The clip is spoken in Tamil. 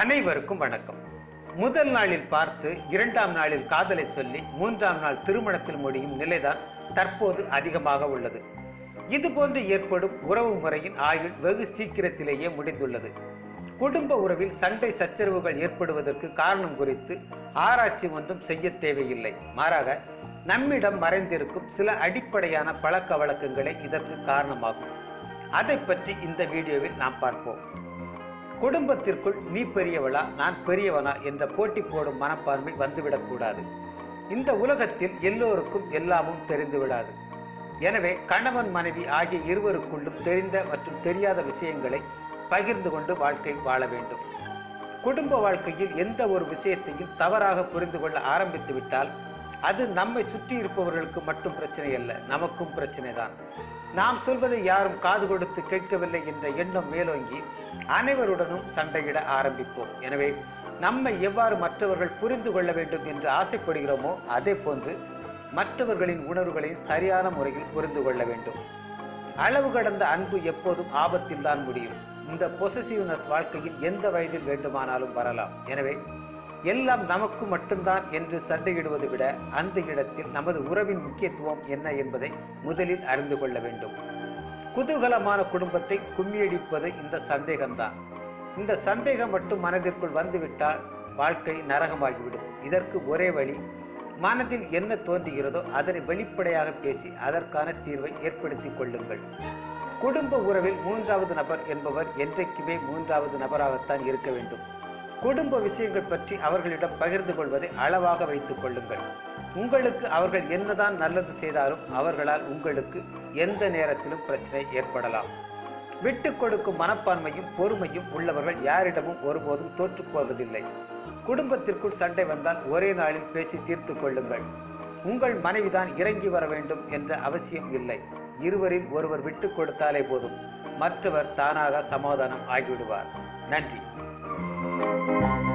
அனைவருக்கும் வணக்கம். முதல் நாளில் பார்த்து இரண்டாம் நாளில் காதலை சொல்லி மூன்றாம் நாள் திருமணத்தில் முடியும் நிலைதான் தற்போது அதிகமாக உள்ளது. இதுபோன்று ஏற்படும் உறவு முறையின் ஆயுள் வெகு சீக்கிரத்திலேயே முடிந்துள்ளது. குடும்ப உறவில் சண்டை சச்சரவுகள் ஏற்படுவதற்கு காரணம் குறித்து ஆராய்ச்சி ஒன்றும் செய்ய தேவையில்லை. மாறாக நம்மிடம் மறைந்திருக்கும் சில அடிப்படையான பழக்க வழக்கங்களே இதற்கு காரணமாகும். அதை பற்றி இந்த வீடியோவில் நாம் பார்ப்போம். குடும்பத்திற்குள் நீ பெரியவளா நான் பெரியவனா என்ற போட்டி போடும் மனப்பான்மை வந்துவிடக்கூடாது. இந்த உலகத்தில் எல்லோருக்கும் எல்லாமும் தெரிந்துவிடாது. எனவே கணவன் மனைவி ஆகிய இருவருக்குள்ளும் தெரிந்த மற்றும் தெரியாத விஷயங்களை பகிர்ந்து கொண்டு வாழ்க்கை வாழ வேண்டும். குடும்ப வாழ்க்கையில் எந்த ஒரு விஷயத்தையும் தவறாக புரிந்து கொள்ள ஆரம்பித்து விட்டால் அது நம்மை சுற்றி இருப்பவர்களுக்கு மட்டும் பிரச்சனை அல்ல நமக்கும் பிரச்சனை தான் நாம் சொல்வதை யாரும் காது கொடுத்து கேட்கவில்லை என்ற எண்ணம் மேலோங்கி அனைவருடனும் சண்டையிட ஆரம்பிப்போம். எனவே நம்மை எவ்வாறு மற்றவர்கள் புரிந்து கொள்ள வேண்டும் என்று ஆசைப்படுகிறோமோ அதே போன்று மற்றவர்களின் உணர்வுகளை சரியான முறையில் புரிந்து கொள்ள வேண்டும். அளவு கடந்த அன்பு எப்போதும் ஆபத்தில் தான் முடியும். இந்த பொசசிவ்னஸ் வாழ்க்கையில் எந்த வயதில் வேண்டுமானாலும் வரலாம். எனவே எல்லாம் நமக்கு மட்டும்தான் என்று சண்டையிடுவதை விட அந்த இடத்தில் நமது உறவின் முக்கியத்துவம் என்ன என்பதை முதலில் அறிந்து கொள்ள வேண்டும். குதூகலமான குடும்பத்தை கும்மியடிப்பது இந்த சந்தேகம்தான். இந்த சந்தேகம் மட்டும் மனதிற்குள் வந்துவிட்டால் வாழ்க்கை நரகமாகிவிடும். இதற்கு ஒரே வழி மனதில் என்ன தோன்றுகிறதோ அதனை வெளிப்படையாக பேசி அதற்கான தீர்வை ஏற்படுத்திக் கொள்ளுங்கள். குடும்ப உறவில் மூன்றாவது நபர் என்பவர் என்றைக்குமே மூன்றாவது நபராகத்தான் இருக்க வேண்டும். குடும்ப விஷயங்கள் பற்றி அவர்களிடம் பகிர்ந்து கொள்வதை அளவாக வைத்துக் கொள்ளுங்கள். உங்களுக்கு அவர்கள் என்னதான் நல்லது செய்தாலும் அவர்களால் உங்களுக்கு எந்த நேரத்திலும் பிரச்சனை ஏற்படலாம். விட்டு கொடுக்கும் மனப்பான்மையும் பொறுமையும் உள்ளவர்கள் யாரிடமும் ஒருபோதும் தோற்றுப் போவதில்லை. குடும்பத்திற்குள் சண்டை வந்தால் ஒரே நாளில் பேசி தீர்த்து கொள்ளுங்கள். உங்கள் மனைவிதான் இறங்கி வர வேண்டும் என்ற அவசியம் இல்லை. இருவரில் ஒருவர் விட்டு கொடுத்தாலே போதும். மற்றவர் தானாக சமாதானம் ஆகிவிடுவார். நன்றி. Música